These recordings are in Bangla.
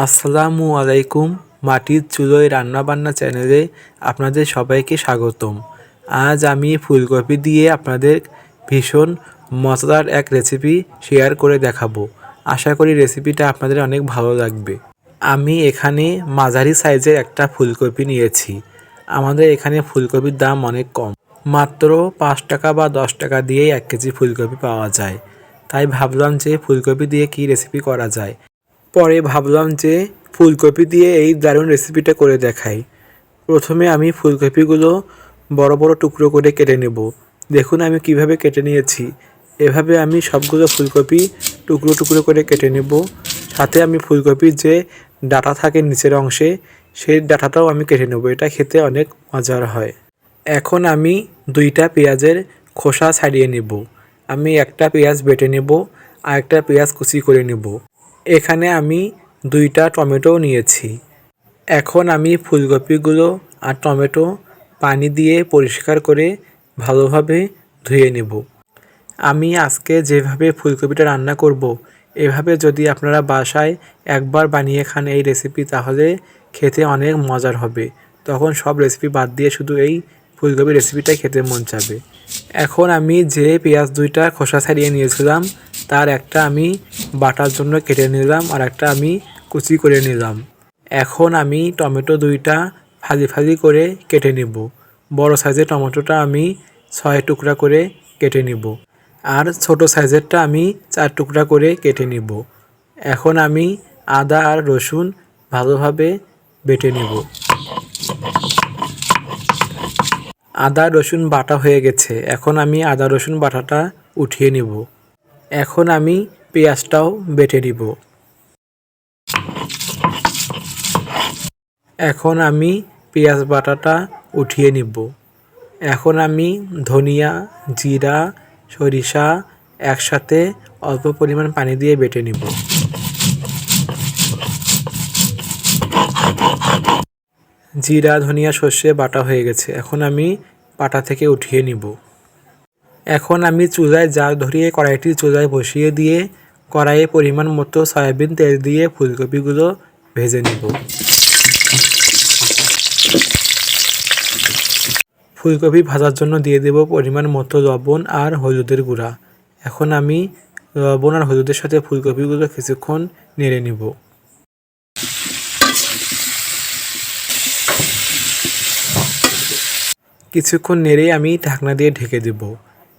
আসসালামু আলাইকুম মাটির চুলোয় রান্নাবান্না চ্যানেলে আপনাদের সবাইকে স্বাগতম। আজ আমি ফুলকপি দিয়ে আপনাদের ভীষণ মজাদার এক রেসিপি শেয়ার করে দেখাবো। আশা করি রেসিপিটা আপনাদের অনেক ভালো লাগবে। আমি এখানে মাঝারি সাইজের একটা ফুলকপি নিয়েছি। আমাদের এখানে ফুলকপির দাম অনেক কম। মাত্র পাঁচ টাকা বা দশ টাকা দিয়েই এক কেজি ফুলকপি পাওয়া যায়। তাই ভাবলাম যে ফুলকপি দিয়ে কী রেসিপি করা যায়? পরে ভাবলাম যে ফুলকপি দিয়ে এই দারুণ রেসিপিটা করে দেখাই। প্রথমে আমি ফুলকপিগুলো বড় বড় টুকরো করে কেটে নেব। দেখুন আমি কীভাবে কেটে নিয়েছি। এভাবে আমি সবগুলো ফুলকপি টুকরো টুকরো করে কেটে নেব। সাথে আমি ফুলকপির যে ডাটা থাকে নিচের অংশে, সেই ডাটাটাও আমি কেটে নেব। এটা খেতে অনেক মজার হয়। এখন আমি দুইটা পেঁয়াজের খোসা ছাড়িয়ে নেব। আমি একটা পেঁয়াজ বেটে নেব আর একটা পেঁয়াজ কুচি করে নেব। এখানে আমি দুইটা টমেটো নিয়েছি। এখন আমি ফুলকপিগুলো আর টমেটো পানি দিয়ে পরিষ্কার করে ভালোভাবে ধুয়ে নেব। আমি আজকে যেভাবে ফুলকপিটা রান্না করব, এভাবে যদি আপনারা বাসায় একবার বানিয়ে খান এই রেসিপি, তাহলে খেতে অনেক মজার হবে। তখন সব রেসিপি বাদ দিয়ে শুধু এই ফুলকপির রেসিপিটাই খেতে মন চাবে। এখন আমি যে পেঁয়াজ দুইটা খোসা ছাড়িয়ে নিয়েছিলাম তার একটা আমি বাটার জন্য কেটে নিলাম আর একটা আমি কুচি করে নিলাম। এখন আমি টমেটো দুইটা ফালি ফালি করে কেটে নেব। বড় সাইজের টমেটোটা আমি ছয় টুকরা করে কেটে নিব। আর ছোট সাইজেরটা আমি চার টুকরা করে কেটে নিব। এখন আমি আদা আর রসুন ভালোভাবে বেটে নেব। আদা রসুন বাটা হয়ে গেছে। এখন আমি আদা রসুন বাটাটা উঠিয়ে নিব। এখন আমি পেঁয়াজটাও বেটে নিব। এখন আমি পেঁয়াজ বাটাটা উঠিয়ে নিব। এখন আমি ধনিয়া, জিরা, সরিষা একসাথে অল্প পরিমাণ পানি দিয়ে বেটে নিব। জিরা, ধনিয়া, সর্ষে বাটা হয়ে গেছে। এখন আমি পাটা থেকে উঠিয়ে নিব। এখন আমি চুলায় জাল ধরিয়ে কড়াইটি চুলায় বসিয়ে দিয়ে কড়াইয়ে পরিমাণ মতো সয়াবিন তেল দিয়ে ফুলকপিগুলো ভেজে নিব। ফুলকপি ভাজার জন্য দিয়ে দেব পরিমাণ মতো লবণ আর হলুদের গুঁড়া। এখন আমি লবণ আর হলুদের সাথে ফুলকপিগুলো কিছুক্ষণ নেড়ে নিব। কিছুক্ষণ নেড়ে আমি ঢাকনা দিয়ে ঢেকে দেব।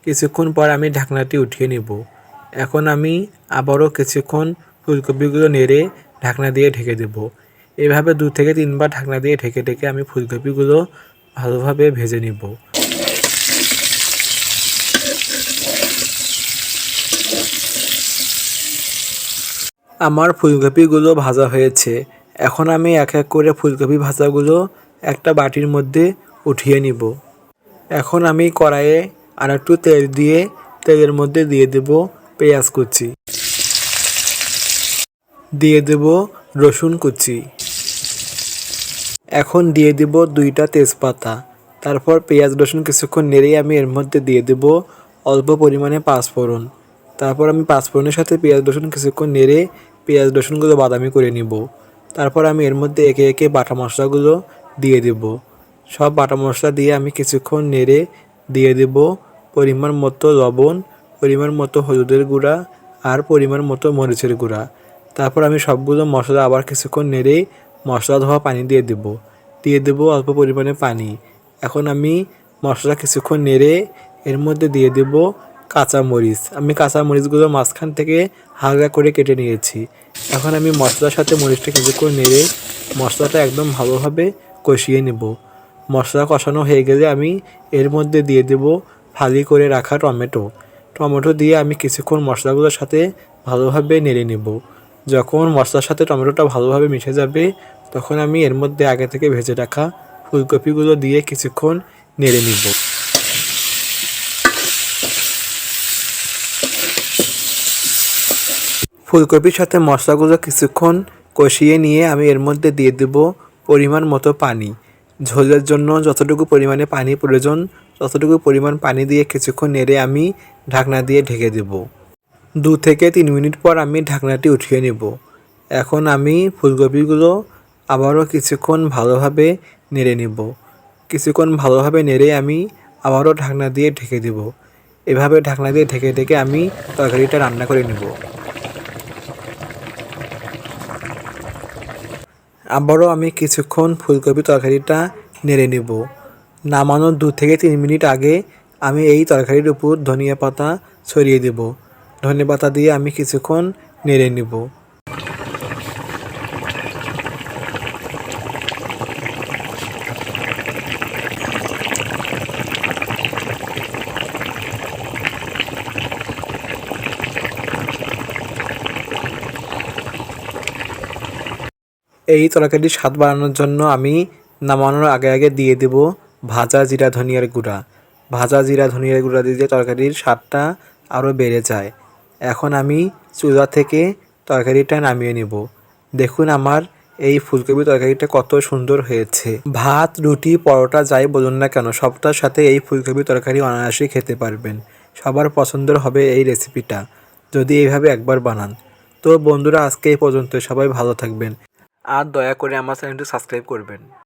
কিছুক্ষণ পর আমি ঢাকনাটি উঠিয়ে নেব। এখন আমি আবারও কিছুক্ষণ ফুলকপিগুলো নেড়ে ঢাকনা দিয়ে ঢেকে দেব। এভাবে দু থেকে তিনবার ঢাকনা দিয়ে ঢেকে ঢেকে আমি ফুলকপিগুলো ভালোভাবে ভেজে নিব। আমার ফুলকপিগুলো ভাজা হয়েছে। এখন আমি এক এক করে ফুলকপি ভাজাগুলো একটা বাটির মধ্যে উঠিয়ে নিব। এখন আমি কড়াইয়ে আর একটু তেল দিয়ে, তেলের মধ্যে দিয়ে দেব পেঁয়াজ কুচি। দিয়ে দেব রসুন কুচি। এখন দিয়ে দেব দুইটা তেজপাতা। তারপর পেঁয়াজ, রসুন কিছুক্ষণ নেড়েই আমি এর মধ্যে দিয়ে দেব অল্প পরিমাণে পাঁচফোড়ন। তারপর আমি পাঁচফোড়নের সাথে পেঁয়াজ, রসুন কিছুক্ষণ নেড়ে পেঁয়াজ, রসুনগুলো বাদামি করে নিব। তারপর আমি এর মধ্যে একে একে বাটা মশলাগুলো দিয়ে দেব। সব বাটা মশলা দিয়ে আমি কিছুক্ষণ নেড়ে দিয়ে দেব পরিমাণ মতো লবণ, পরিমাণ মতো হলুদের গুঁড়া আর পরিমাণ মতো মরিচের গুঁড়া। তারপর আমি সবগুলো মশলা আবার কিছুক্ষণ নেড়ে মশলা ধোয়া পানি দিয়ে দেব। দিয়ে দেব অল্প পরিমাণে পানি। এখন আমি মশলা কিছুক্ষণ নেড়ে এর মধ্যে দিয়ে দেব কাঁচা মরিচ। আমি কাঁচা মরিচগুলো মাঝখান থেকে হালকা করে কেটে নিয়েছি। এখন আমি মশলার সাথে মরিচটা কিছুক্ষণ নেড়ে মশলাটা একদম ভালোভাবে কষিয়ে নেব। মশলা কষানো হয়ে গেলে আমি এর মধ্যে দিয়ে দেব ফালি করে রাখা টমেটো। টমেটো দিয়ে আমি কিছুক্ষণ মশলাগুলোর সাথে ভালোভাবে নেড়ে নেব। যখন মশলার সাথে টমেটোটা ভালোভাবে মিশে যাবে, তখন আমি এর মধ্যে আগে থেকে ভেজে রাখা ফুলকপিগুলো দিয়ে কিছুক্ষণ নেড়ে নিব। ফুলকপির সাথে মশলাগুলো কিছুক্ষণ কষিয়ে নিয়ে আমি এর মধ্যে দিয়ে দেব পরিমাণ মতো পানি। ঝোলের জন্য যতটুকু পরিমাণে পানি প্রয়োজন ততটুকু পরিমাণ পানি দিয়ে কিছুক্ষণ নেড়ে আমি ঢাকনা দিয়ে ঢেকে দেব। দু থেকে তিন মিনিট পর আমি ঢাকনাটি উঠিয়ে নেব। এখন আমি ফুলকপিগুলো আবারও কিছুক্ষণ ভালোভাবে নেড়ে নিব। কিছুক্ষণ ভালোভাবে নেড়ে আমি আবারও ঢাকনা দিয়ে ঢেকে দিব। এভাবে ঢাকনা দিয়ে ঢেকে ঢেকে আমি তরকারিটা রান্না করে নেব। আবারও আমি কিছুক্ষণ ফুলকপি তরকারিটা নেড়ে নেব। নামানোর দু থেকে তিন মিনিট আগে আমি এই তরকারির উপর ধনিয়া পাতা ছড়িয়ে দেব। ধনিয়া পাতা দিয়ে আমি কিছুক্ষণ নেড়ে নেব। এই তরকারির স্বাদ বাড়ানোর জন্য আমি নামানোর আগে আগে দিয়ে দেব ভাজা জিরা ধনিয়ার গুঁড়া। ভাজা জিরা ধনিয়ার গুঁড়া দিলে তরকারির স্বাদটা আরও বেড়ে যায়। এখন আমি চুলা থেকে তরকারিটা নামিয়ে নেব। দেখুন আমার এই ফুলকপি তরকারিটা কত সুন্দর হয়েছে। ভাত, রুটি, পরোটা যাই বলুন না কেন, সবটার সাথে এই ফুলকপি তরকারি অনায়াসেই খেতে পারবেন। সবার পছন্দের হবে এই রেসিপিটা। যদি এইভাবে একবার বানান। তো বন্ধুরা, আজকে এই পর্যন্ত সবাই ভালো থাকবেন। আর দয়া করে আমার চ্যানেলটি সাবস্ক্রাইব করবেন।